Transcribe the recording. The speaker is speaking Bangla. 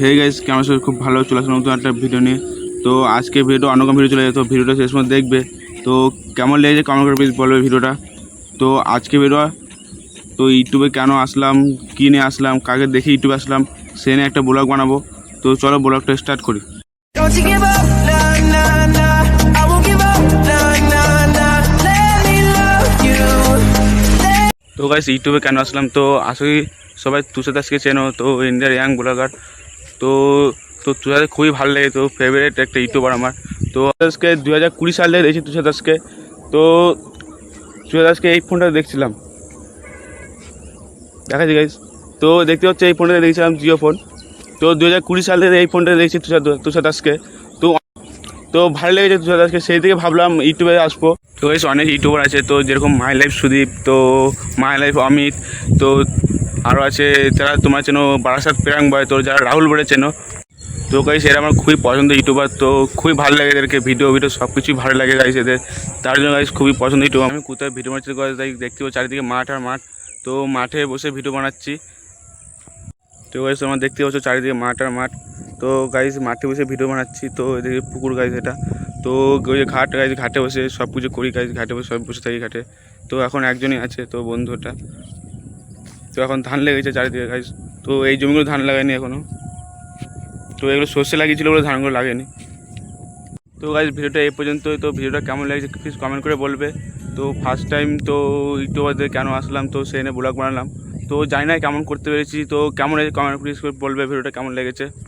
হে গাইস কেমন আছো? খুব ভালো চলে আসলাম নতুন একটা ভিডিও নিয়ে। তো আজকে ভিডিওটা অন্যরকম ভিডিও চলে যায় তো ভিডিওটা শেষ পর্যন্ত দেখবে। তো কেমন লেগেছে কমেন্ট করে প্লিজ বলবে ভিডিওটা তো আজকে ভিডিও তো ইউটিউবে কেন আসলাম কী নিয়ে আসলাম কাকে দেখে ইউটিউবে আসলাম সে নিয়ে একটা ব্লগ বানাবো। তো চলো ব্লগটা স্টার্ট করি. তো গাইস ইউটিউবে কেন আসলাম? তো আসলে সবাই তুষার দাসকে চেনো। তো ইন্ডিয়ার ইয়াং ব্লগার তো তো তুষার খুবই ভালো লাগে তো ফেভারিট একটা ইউটিউবার আমার। তো দাসকে দু হাজার কুড়ি সাল সালে দেখেছি তুষার দাসকে তো তুষার দাসকে এই ফোনটা দেখছিলাম। দেখাচ্ছি গাইস তো দেখতে হচ্ছে এই ফোনটা দেখছিলাম জিও ফোন। তো দু হাজার কুড়ি সালে এই ফোনটা দেখছি তুষার তুষার দাসকে তো তো ভালো লেগেছে তুষার দাসকে সেই থেকে ভাবলাম ইউটিউবে আসব। তো বেশ অনেক ইউটিউবার আছে। তো যেরকম মাই লাইফ সুদীপ, তো মাই লাইফ অমিত, তো আরও আছে, যারা তোমার চেনো বারাসাত প্রেরাং বয়, তো যারা রাহুল বলে চেনো, তো গাইস এরা আমার খুবই পছন্দ ইউটিউবার তো খুবই ভালো লাগে এদেরকে ভিডিও ভিডিও সব কিছুই ভালো লাগে গাইস এদের। তার জন্য গাইস খুবই পছন্দ ইউটিউব আমি কোথায় ভিডিও বানাচ্ছি তাই দেখতে পাবো চারিদিকে মাঠ আর মাঠ। তো মাঠে বসে ভিডিও বানাচ্ছি। তো গাইস আমার দেখতে পাচ্ছ, চারিদিকে মাঠ আর মাঠ। তো গাইস মাঠে বসে ভিডিও বানাচ্ছি, তো এদিকে পুকুর গাইস এটা। তো ওই ঘাট গাইস ঘাটে বসে সব কিছু করি গাইস ঘাটে বসে, সব বসে থাকি ঘাটে। তো এখন একজনই আছে, তো বন্ধুটা। তো এখন ধান লেগেছে চারিদিকে গাছ তো এই জমিগুলো ধান লাগায়নি এখনও তো এগুলো সর্ষে লাগিয়েছিল বলে ধানগুলো লাগেনি। তো গাছ ভিডিওটা এই পর্যন্তই। তো ভিডিওটা কেমন লাগছে প্লিজ কমেন্ট করে বলবে। তো ফার্স্ট টাইম তো ইউটিউবারদের কেন আসলাম? তো সেই নিয়ে ব্লগ বানালাম। তো জানি না কেমন করতে পেরেছি। তো কেমন কমেন্ট প্লিজ করে বলবে ভিডিওটা কেমন লেগেছে।